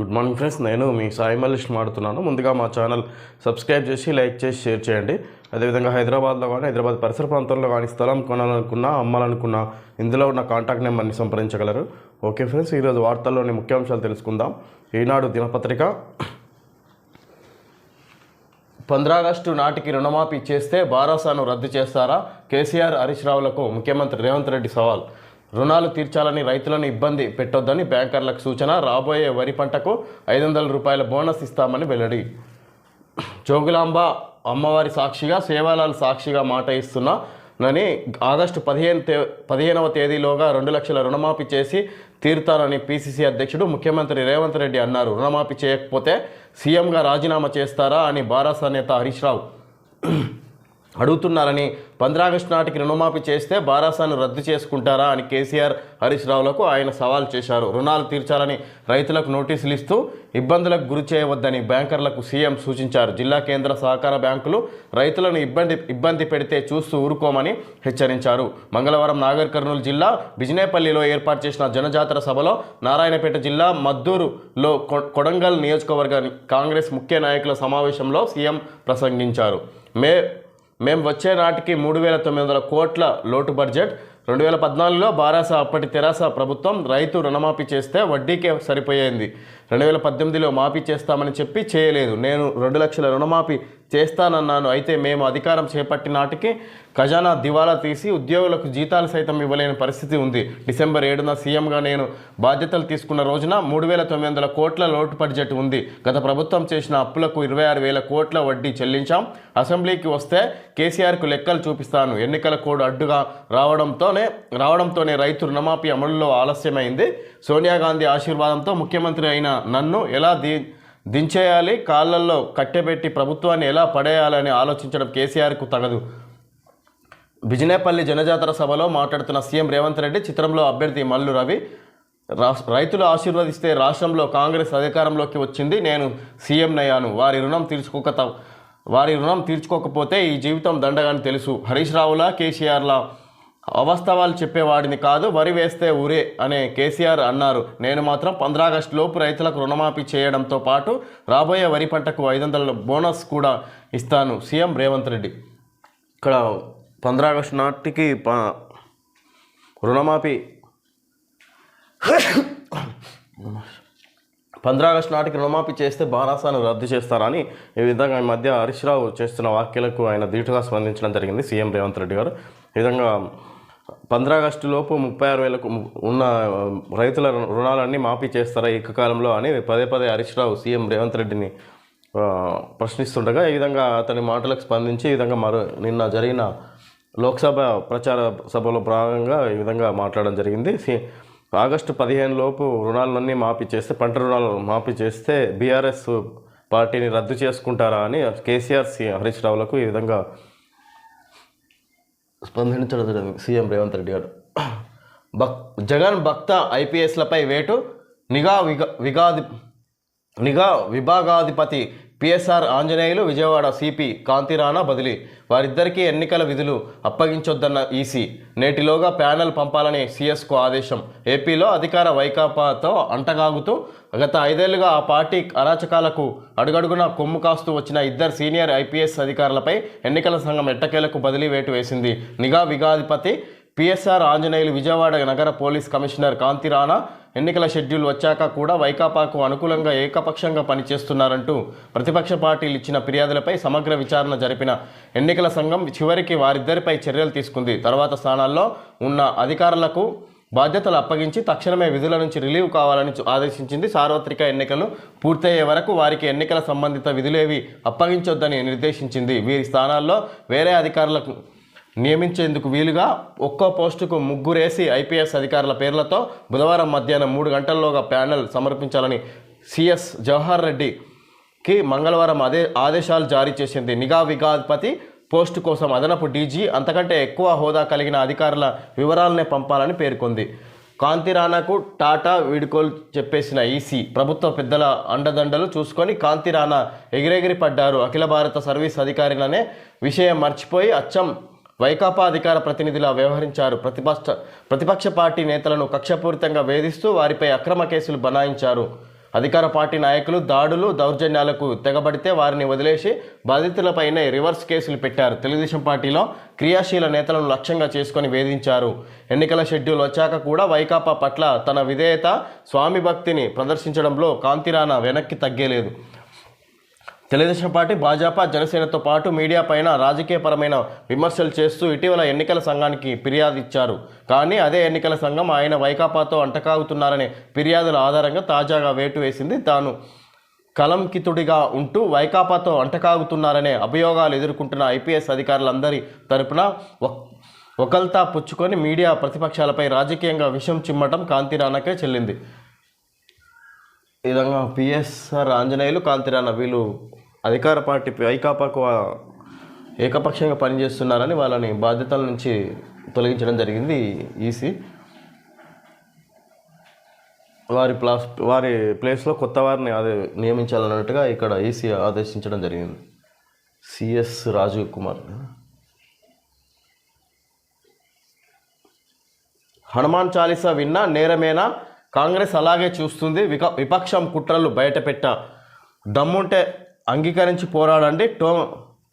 Good morning friends నేను మీ సాయి మల్లిష్ మాడుతున్నాను. ముందుగా మా ఛానల్ సబ్స్క్రైబ్ చేసి లైక్ చేసి షేర్ చేయండి. అదేవిధంగా హైదరాబాద్లో కానీ హైదరాబాద్ పరిసర ప్రాంతాల్లో కానీ స్థలం కొనాలనుకున్నా అమ్మాలనుకున్నా ఇందులో ఉన్న కాంటాక్ట్ నెంబర్ని సంప్రదించగలరు. ఓకే ఫ్రెండ్స్ ఈరోజు వార్తల్లోని ముఖ్యాంశాలు తెలుసుకుందాం. ఈనాడు దినపత్రిక ఆగస్టు నాటికి రుణమాఫీ చేస్తే బారాసాను రద్దు చేస్తారా? కేసీఆర్ హరీష్ రావులకు ముఖ్యమంత్రి రేవంత్ రెడ్డి సవాల్. రుణాలు తీర్చాలని రైతులను ఇబ్బంది పెట్టొద్దని బ్యాంకర్లకు సూచన. రాబోయే వరి పంటకు ఐదు వందల రూపాయల బోనస్ ఇస్తామని వెల్లడి. జోగులాంబ అమ్మవారి సాక్షిగా సేవాలాల్ సాక్షిగా మాట ఇస్తున్నానని ఆగస్టు పదిహేను తే పదిహేనవ తేదీలోగా రెండు లక్షల రుణమాఫీ చేసి తీరుతానని పిసిసి అధ్యక్షుడు ముఖ్యమంత్రి రేవంత్ రెడ్డి అన్నారు. రుణమాఫీ చేయకపోతే సీఎంగా రాజీనామా చేస్తారా అని బారాసా నేత హరీష్ రావు. అడుగుతున్నారని పంద్రాగస్టు నాటికి రుణమాఫీ చేస్తే బారాసాను రద్దు చేసుకుంటారా అని కేసీఆర్ హరీష్ రావులకు ఆయన సవాల్ చేశారు. రుణాలు తీర్చాలని రైతులకు నోటీసులు ఇస్తూ ఇబ్బందులకు గురి చేయవద్దని బ్యాంకర్లకు సీఎం సూచించారు. జిల్లా కేంద్ర సహకార బ్యాంకులు రైతులను ఇబ్బంది ఇబ్బంది పెడితే చూస్తూ ఊరుకోమని హెచ్చరించారు. మంగళవారం నాగర్ కర్నూలు జిల్లా బిజినేపల్లిలో ఏర్పాటు చేసిన జనజాతర సభలో నారాయణపేట జిల్లా మద్దూరులో కొడంగల్ నియోజకవర్గ కాంగ్రెస్ ముఖ్య నాయకుల సమావేశంలో సీఎం ప్రసంగించారు. మే మేము వచ్చే నాటికి మూడు వేల తొమ్మిది వందల కోట్ల లోటు బడ్జెట్. రెండు వేల పద్నాలుగులో బారాస అప్పటి తెరాస ప్రభుత్వం రైతు రుణమాఫీ చేస్తే వడ్డీకే సరిపోయేది. రెండు వేల పద్దెనిమిదిలో మాఫీ చేస్తామని చెప్పి చేయలేదు. నేను రెండు లక్షల రుణమాఫీ చేస్తానన్నాను. అయితే మేము అధికారం చేపట్టి నాటికి ఖజానా దివాలా తీసి ఉద్యోగులకు జీతాలు సైతం ఇవ్వలేని పరిస్థితి ఉంది. డిసెంబర్ ఏడున సీఎంగా నేను బాధ్యతలు తీసుకున్న రోజున మూడు వేల తొమ్మిది వందల కోట్ల లోటు బడ్జెట్ ఉంది. గత ప్రభుత్వం చేసిన అప్పులకు ఇరవై ఆరు వేల కోట్ల వడ్డీ చెల్లించాం. అసెంబ్లీకి వస్తే కేసీఆర్కు లెక్కలు చూపిస్తాను. ఎన్నికల కోడ్ అడ్డుగా రావడంతోనే రావడంతోనే రైతు రుణమాఫీ అమలులో ఆలస్యమైంది. సోనియా గాంధీ ఆశీర్వాదంతో ముఖ్యమంత్రి అయిన నన్ను ఎలా దీ దించేయాలి కాళ్ళల్లో కట్టెబెట్టి ప్రభుత్వాన్ని ఎలా పడేయాలని ఆలోచించడం కేసీఆర్కు తగదు. బిజినేపల్లి జనజాతర సభలో మాట్లాడుతున్న సీఎం రేవంత్ రెడ్డి చిత్రంలో అభ్యర్థి మల్లు రవి రా రైతులు ఆశీర్వదిస్తే రాష్ట్రంలో కాంగ్రెస్ అధికారంలోకి వచ్చింది నేను సీఎంనయ్యాను వారి రుణం తీర్చుకోక వారి రుణం తీర్చుకోకపోతే ఈ జీవితం దండగాని తెలుసు. హరీష్ రావులా కేసీఆర్లా? అవాస్తవాలు చెప్పేవాడిని కాదు వరి వేస్తే ఊరే అనే కేసీఆర్ అన్నారు. నేను మాత్రం పంద్రాగస్టు లోపు రైతులకు రుణమాఫీ చేయడంతో పాటు రాబోయే వరి పంటకు ఐదు వందల బోనస్ కూడా ఇస్తాను సీఎం రేవంత్ రెడ్డి. ఇక్కడ పంద్రాగస్టు నాటికి ప రుణమాఫీ. పంద్రాగస్టు నాటికి రుణమాఫీ చేస్తే బారాసాను రద్దు చేస్తారని ఈ విధంగా ఈ మధ్య హరీష్ రావు చేస్తున్న వ్యాఖ్యలకు ఆయన ధీటుగా స్పందించడం జరిగింది సీఎం రేవంత్ రెడ్డి గారు. ఈ విధంగా ఆగస్టు లోపు ముప్పై ఆరు వేలకు ఉన్న రైతుల రుణాలన్నీ మాఫీ చేస్తారా ఏకకాలంలో అని పదే పదే హరీష్ రావు సీఎం రేవంత్ రెడ్డిని ప్రశ్నిస్తుండగా ఈ విధంగా అతని మాటలకు స్పందించి ఈ విధంగా మరో నిన్న జరిగిన లోక్సభ ప్రచార సభలో భాగంగా ఈ విధంగా మాట్లాడడం జరిగింది. సి- ఆగస్టు పదిహేను లోపు రుణాలన్నీ మాఫీ చేస్తే పంట రుణాలు మాఫీ చేస్తే బీఆర్ఎస్ పార్టీని రద్దు చేసుకుంటారా అని కేసీఆర్ సీ హరీష్ రావులకు ఈ విధంగా స్పందించడం సీఎం రేవంత్ రెడ్డి గారు. భక్ జగన్ భక్త ఐపీఎస్లపై వేటు నిఘా విగా విగాది నిఘా విభాగాధిపతి పిఎస్ఆర్ ఆంజనేయులు విజయవాడ సిపి కాంతిరాణా బదిలీ. వారిద్దరికీ ఎన్నికల విధులు అప్పగించొద్దన్న ఈసీ. నేటిలోగా ప్యానెల్ పంపాలని సిఎస్కు ఆదేశం. ఏపీలో అధికార వైకాపాతో అంటగాగుతూ గత ఐదేళ్ళుగా ఆ పార్టీ అరాచకాలకు అడుగడుగునా కొమ్ము కాస్తూ వచ్చిన ఇద్దరు సీనియర్ ఐపీఎస్ అధికారులపై ఎన్నికల సంఘం ఎట్టకేలకు బదిలీ వేటు వేసింది. నిఘా విగాధిపతి పిఎస్ఆర్ ఆంజనేయులు విజయవాడ నగర పోలీస్ కమిషనర్ కాంతిరాణా ఎన్నికల షెడ్యూల్ వచ్చాక కూడా వైకాపాకు అనుకూలంగా ఏకపక్షంగా పనిచేస్తున్నారంటూ ప్రతిపక్ష పార్టీలు ఇచ్చిన ఫిర్యాదులపై సమగ్ర విచారణ జరిపిన ఎన్నికల సంఘం చివరికి వారిద్దరిపై చర్యలు తీసుకుంది. తర్వాత స్థానాల్లో ఉన్న అధికారులకు బాధ్యతలు అప్పగించి తక్షణమే విధుల నుంచి రిలీవ్ కావాలని ఆదేశించింది. సార్వత్రిక ఎన్నికలు పూర్తయ్యే వరకు వారికి ఎన్నికల సంబంధిత విధులేవి అప్పగించొద్దని నిర్దేశించింది. వీరి స్థానాల్లో వేరే అధికారులకు నియమించేందుకు వీలుగా ఒక్కో పోస్టుకు ముగ్గురేసి ఐపీఎస్ అధికారుల పేర్లతో బుధవారం మధ్యాహ్నం మూడు గంటల్లోగా ప్యానెల్ సమర్పించాలని సిఎస్ జవహర్ రెడ్డికి మంగళవారం అదే ఆదేశాలు జారీ చేసింది. నిఘా విఘాధిపతి పోస్టు కోసం అదనపు డీజీ అంతకంటే ఎక్కువ హోదా కలిగిన అధికారుల వివరాలనే పంపాలని పేర్కొంది. కాంతి రాణాకు టాటా వీడుకోలు చెప్పేసిన ఈసీ ప్రభుత్వ పెద్దల అండదండలు చూసుకొని కాంతి రాణా ఎగిరెగిరి పడ్డారు అఖిల భారత సర్వీస్ అధికారులనే విషయం మర్చిపోయి అచ్చం వైకాపా అధికార ప్రతినిధిలా వ్యవహరించారు. ప్రతిపక్ష ప్రతిపక్ష పార్టీ నేతలను కక్షపూరితంగా వేధిస్తూ వారిపై అక్రమ కేసులు బనాయించారు. అధికార పార్టీ నాయకులు దాడులు దౌర్జన్యాలకు తెగబడితే వారిని వదిలేసి బాధితులపైనే రివర్స్ కేసులు పెట్టారు. తెలుగుదేశం పార్టీలో క్రియాశీల నేతలను లక్ష్యంగా చేసుకొని వేధించారు. ఎన్నికల షెడ్యూల్ వచ్చాక కూడా వైకాపా పట్ల తన విధేయత స్వామి భక్తిని ప్రదర్శించడంలో కాంతిరాణ వెనక్కి తగ్గలేదు. తెలుగుదేశం పార్టీ భాజపా జనసేనతో పాటు మీడియా పైన రాజకీయపరమైన విమర్శలు చేస్తూ ఇటీవల ఎన్నికల సంఘానికి ఫిర్యాదు ఇచ్చారు. కానీ అదే ఎన్నికల సంఘం ఆయన వైకాపాతో అంటకాగుతున్నారనే ఫిర్యాదుల ఆధారంగా తాజాగా వేటు వేసింది. తాను కలంకితుడిగా ఉంటూ వైకాపాతో అంటకాగుతున్నారనే అభియోగాలు ఎదుర్కొంటున్న ఐపీఎస్ అధికారులందరి తరపున ఒకల్తా పుచ్చుకొని మీడియా ప్రతిపక్షాలపై రాజకీయంగా విషం చిమ్మటం కాంతిరాణకే చెల్లింది. ఈ విధంగా పిఎస్ఆర్ ఆంజనేయులు కాంతిరాణ వీళ్ళు అధికార పార్టీ వైకాపాకు ఏకపక్షంగా పనిచేస్తున్నారని వాళ్ళని బాధ్యతల నుంచి తొలగించడం జరిగింది ఈసీ. వారి ప్లాస్ వారి ప్లేస్లో కొత్త వారిని అదే నియమించాలన్నట్టుగా ఇక్కడ ఈసీ ఆదేశించడం జరిగింది. సిఎస్ రాజీవ్ కుమార్. హనుమాన్ చాలీసా విన్నా నేరమేనా? కాంగ్రెస్ అలాగే చూస్తుంది. విక విపక్షం కుట్రలు బయటపెట్ట. దమ్ముంటే అంగీకరించి పోరాడండి. టో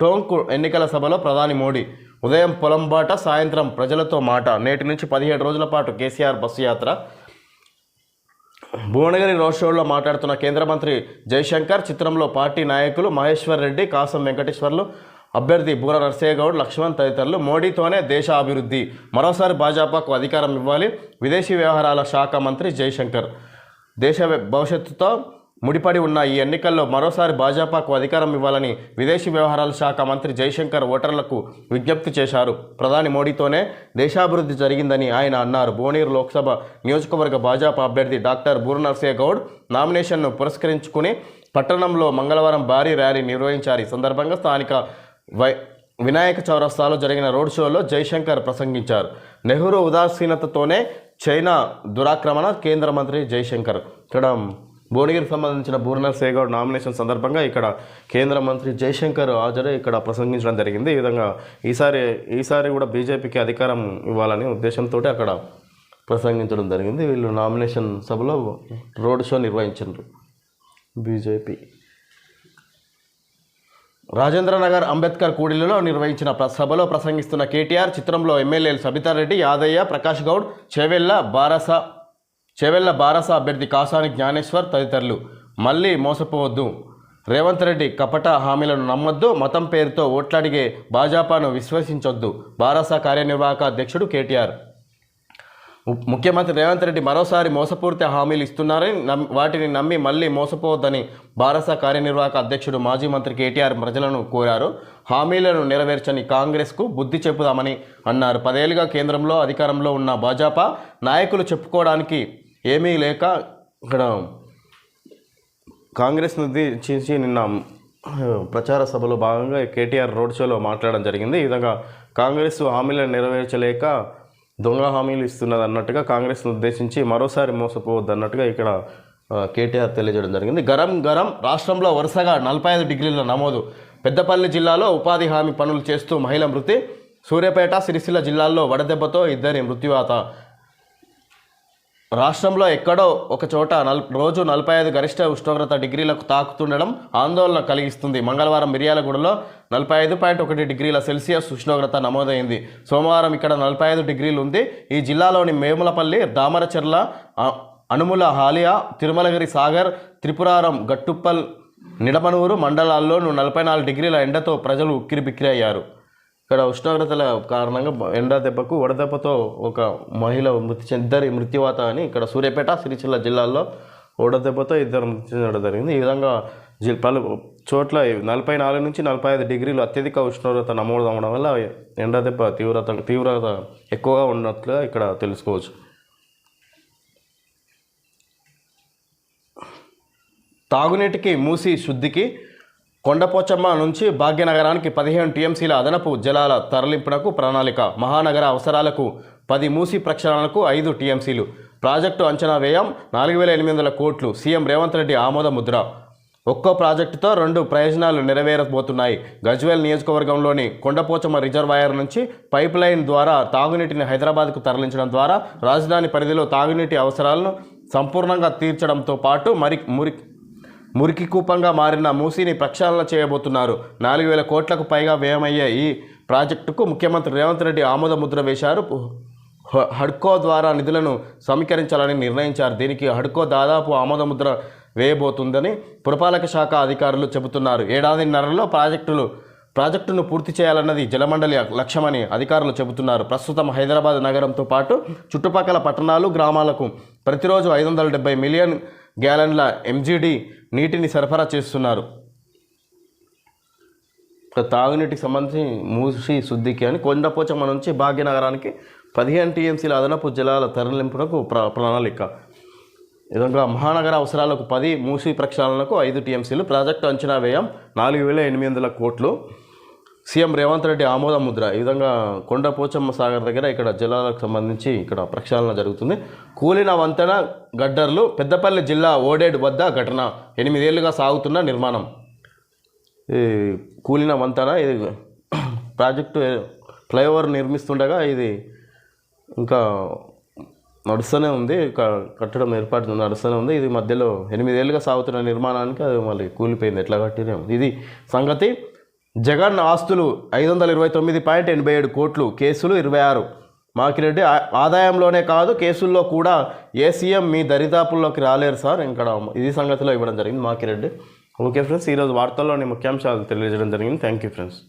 టోంకు ఎన్నికల సభలో ప్రధాని మోడీ ఉదయం పొలం బాట సాయంత్రం ప్రజలతో మాట. నేటి నుంచి పదిహేడు రోజుల పాటు కేసీఆర్ బస్సు యాత్ర. భువనగిరి రోడ్ షోలో మాట్లాడుతున్న కేంద్ర మంత్రి జైశంకర్ చిత్రంలో పార్టీ నాయకులు మహేశ్వర్ రెడ్డి కాసం వెంకటేశ్వర్లు అభ్యర్థి బూర నర్సయ్య గౌడ్ లక్ష్మణ్ తదితరులు మోడీతోనే దేశ అభివృద్ధి మరోసారి భాజపాకు అధికారం ఇవ్వాలి. విదేశీ వ్యవహారాల శాఖ మంత్రి జైశంకర్ దేశ భవిష్యత్తుతో ముడిపడి ఉన్న ఈ ఎన్నికల్లో మరోసారి భాజపాకు అధికారం ఇవ్వాలని విదేశీ వ్యవహారాల శాఖ మంత్రి జైశంకర్ ఓటర్లకు విజ్ఞప్తి చేశారు. ప్రధాని మోడీతోనే దేశాభివృద్ధి జరిగిందని ఆయన అన్నారు. భువనగిరి లోక్సభ నియోజకవర్గ భాజపా అభ్యర్థి డాక్టర్ బూర గౌడ్ నామినేషన్ను పురస్కరించుకుని పట్టణంలో మంగళవారం భారీ ర్యాలీ నిర్వహించారు. ఈ సందర్భంగా స్థానిక వై వినాయక చౌరస్తాలో జరిగిన రోడ్ షోలో జైశంకర్ ప్రసంగించారు. నెహ్రూ ఉదాసీనతతోనే చైనా దురాక్రమణ కేంద్ర మంత్రి జైశంకర్ ఇక్కడ భువనగిరికి సంబంధించిన బూర్నర్ సేగౌడ్ నామినేషన్ సందర్భంగా ఇక్కడ కేంద్ర మంత్రి జైశంకర్ హాజరు ఇక్కడ ప్రసంగించడం జరిగింది. ఈ విధంగా ఈసారి ఈసారి కూడా బీజేపీకి అధికారం ఇవ్వాలనే ఉద్దేశంతో అక్కడ ప్రసంగించడం జరిగింది. వీళ్ళు నామినేషన్ సభలో రోడ్ షో నిర్వహించారు బీజేపీ. రాజేంద్రనగర్ అంబేద్కర్ కూడిలలో నిర్వహించిన ప్ర- సభలో ప్రసంగిస్తున్న కేటీఆర్ చిత్రంలో ఎమ్మెల్యేలు సబితారెడ్డి యాదయ్య ప్రకాష్ గౌడ్ చెవెల్ల బారస చెవెళ్ళ బారస అభ్యర్థి కాసాని జ్ఞానేశ్వర్ తదితరులు. మళ్ళీ మోసపోవద్దు. రేవంత్ రెడ్డి కపట హామీలను నమ్మొద్దు. మతం పేరుతో ఓట్లాడిగే భాజపాను విశ్వసించొద్దు. బారస కార్యనిర్వాహక అధ్యక్షుడు కేటీఆర్. ముఖ్యమంత్రి రేవంత్ రెడ్డి మరోసారి మోసపూరిత హామీలు ఇస్తున్నారని నమ్- వాటిని నమ్మి మళ్ళీ మోసపోవద్దని భారత కార్యనిర్వాహక అధ్యక్షుడు మాజీ మంత్రి కేటీఆర్ ప్రజలను కోరారు. హామీలను నెరవేర్చని కాంగ్రెస్కు బుద్ధి చెప్పుదామని అన్నారు. పదేళ్ళుగా కేంద్రంలో అధికారంలో ఉన్న భాజపా నాయకులు చెప్పుకోవడానికి ఏమీ లేక ఇక్కడ కాంగ్రెస్ ఉద్దేశించి నిన్న ప్రచార సభలో భాగంగా కేటీఆర్ రోడ్ షోలో మాట్లాడడం జరిగింది. ఈ విధంగా కాంగ్రెస్ హామీలను నెరవేర్చలేక దొంగ హామీలు ఇస్తున్నది అన్నట్టుగా కాంగ్రెస్ను ఉద్దేశించి మరోసారి మోసపోవద్దు అన్నట్టుగా ఇక్కడ కేటీఆర్ తెలియజేయడం జరిగింది. గరం గరం రాష్ట్రంలో వరుసగా నలభై ఐదు డిగ్రీల నమోదు. పెద్దపల్లి జిల్లాలో ఉపాధి హామీ పనులు చేస్తూ మహిళ మృతి. సూర్యాపేట సిరిసిల్ల జిల్లాల్లో వడదెబ్బతో ఇద్దరి మృత్యువాత రాష్ట్రంలో ఎక్కడో ఒక చోట నల్ రోజు నలభై ఐదు గరిష్ట ఉష్ణోగ్రత డిగ్రీలకు తాకుతుండడం ఆందోళన కలిగిస్తుంది. మంగళవారం మిర్యాలగూడలో నలభై ఐదు పాయింట్ ఒకటి డిగ్రీల సెల్సియస్ ఉష్ణోగ్రత నమోదైంది. సోమవారం ఇక్కడ నలభై ఐదు డిగ్రీలు ఉంది ఈ జిల్లాలోని మేములపల్లి దామరచెర్ల అనుముల హాలియా తిరుమలగిరి సాగర్ త్రిపురారం గట్టుప్పల్ నిడమనూరు మండలాల్లోనూ నలభై నాలుగు డిగ్రీల ఎండతో ప్రజలు ఉక్కిరిబిక్కిరయ్యారు ఇక్కడ ఉష్ణోగ్రతల కారణంగా ఎండ దెబ్బకు వడదెబ్బతో ఒక మహిళ మృతి ఇద్దరి మృత్యువాత అని ఇక్కడ సూర్యాపేట సిరిసిల్ల జిల్లాల్లో వడదెబ్బతో ఇద్దరు మృతి చెందడం జరిగింది. ఈ విధంగా జి- పలు చోట్ల నలభై నాలుగు నుంచి నలభై ఐదు డిగ్రీలు అత్యధిక ఉష్ణోగ్రత నమోదు అవ్వడం వల్ల ఎండ దెబ్బ తీవ్రత తీవ్రత ఎక్కువగా ఉన్నట్లుగా ఇక్కడ తెలుసుకోవచ్చు. తాగునీటికి మూసి శుద్ధికి కొండపోచమ్మ నుంచి భాగ్యనగరానికి పదిహేను టీఎంసీల అదనపు జలాల తరలింపునకు ప్రణాళిక. మహానగర అవసరాలకు పది మూసి ప్రక్షాళనకు ఐదు టీఎంసీలు. ప్రాజెక్టు అంచనా వ్యయం నాలుగు వేల ఎనిమిది వందల కోట్లు. సీఎం రేవంత్ రెడ్డి ఆమోద ముద్ర. ఒక్కో ప్రాజెక్టుతో రెండు ప్రయోజనాలు నెరవేరబోతున్నాయి. గజ్వేల్ నియోజకవర్గంలోని కొండపోచమ్మ రిజర్వాయర్ నుంచి పైప్ లైన్ ద్వారా తాగునీటిని హైదరాబాద్కు తరలించడం ద్వారా రాజధాని పరిధిలో తాగునీటి అవసరాలను సంపూర్ణంగా తీర్చడంతో పాటు మరి మురి మురికి కూపంగా మారిన మూసీని ప్రక్షాళన చేయబోతున్నారు. నాలుగు వేల కోట్లకు పైగా వ్యయమయ్యే ఈ ప్రాజెక్టుకు ముఖ్యమంత్రి రేవంత్ రెడ్డి ఆమోద ముద్ర వేశారు. హడ్కో ద్వారా నిధులను సమీకరించాలని నిర్ణయించారు. దీనికి హడ్కో దాదాపు ఆమోద ముద్ర వేయబోతుందని పురపాలక శాఖ అధికారులు చెబుతున్నారు. ఏడాదిన్నరలో ప్రాజెక్టులు ప్రాజెక్టును పూర్తి చేయాలన్నది జలమండలి లక్ష్యమని అధికారులు చెబుతున్నారు. ప్రస్తుతం హైదరాబాద్ నగరంతో పాటు చుట్టుపక్కల పట్టణాలు గ్రామాలకు ప్రతిరోజు ఐదు వందల డెబ్బై మిలియన్ గ్యాలన్ల ఎంజీడీ నీటిని సరఫరా చేస్తున్నారు. తాగునీటికి సంబంధించి మూసి శుద్ధికి అని కొండపోచమ్మ నుంచి భాగ్యనగరానికి పదిహేను టీఎంసీల అదనపు జలాల తరలింపునకు ప్ర ప్రణాళిక. విధంగా మహానగర అవసరాలకు పది మూసి ప్రక్షాళనకు ఐదు టీఎంసీలు ప్రాజెక్టు అంచనా వ్యయం నాలుగు వేల ఎనిమిది వందల కోట్లు. సీఎం రేవంత్ రెడ్డి ఆమోద ముద్ర. ఈ విధంగా కొండపోచమ్మ సాగర్ దగ్గర ఇక్కడ జలాలకు సంబంధించి ఇక్కడ ప్రక్షాళన జరుగుతుంది. కూలిన వంతెన గడ్డర్లు పెద్దపల్లి జిల్లా ఓడేడు వద్ద ఘటన. ఎనిమిదేళ్ళుగా సాగుతున్న నిర్మాణం. ఈ కూలిన వంతెన ఇది ప్రాజెక్టు ఫ్లైఓవర్ నిర్మిస్తుండగా ఇది ఇంకా నడుస్తూనే ఉంది. కట్టడం ఏర్పాటు నడుస్తూనే ఉంది. ఇది మధ్యలో ఎనిమిదేళ్ళుగా సాగుతున్న నిర్మాణానికి అది మళ్ళీ కూలిపోయింది. ఎట్లా కట్టినా. ఇది సంగతి. జగన్ ఆస్తులు ఐదు వందల ఇరవై తొమ్మిది పాయింట్ ఎనభై ఏడు కోట్లు కేసులు ఇరవై ఆరు. మాకిరెడ్డి ఆదాయంలోనే కాదు కేసుల్లో కూడా ఏ సీఎం మీ దరిదాపుల్లోకి రాలేరు సార్. ఇక్కడ ఇది సంగతిలో ఇవ్వడం జరిగింది మాకిరెడ్డి. ఓకే ఫ్రెండ్స్ ఈరోజు వార్తల్లోని ముఖ్యాంశాలు తెలియజేయడం జరిగింది. Thank you friends.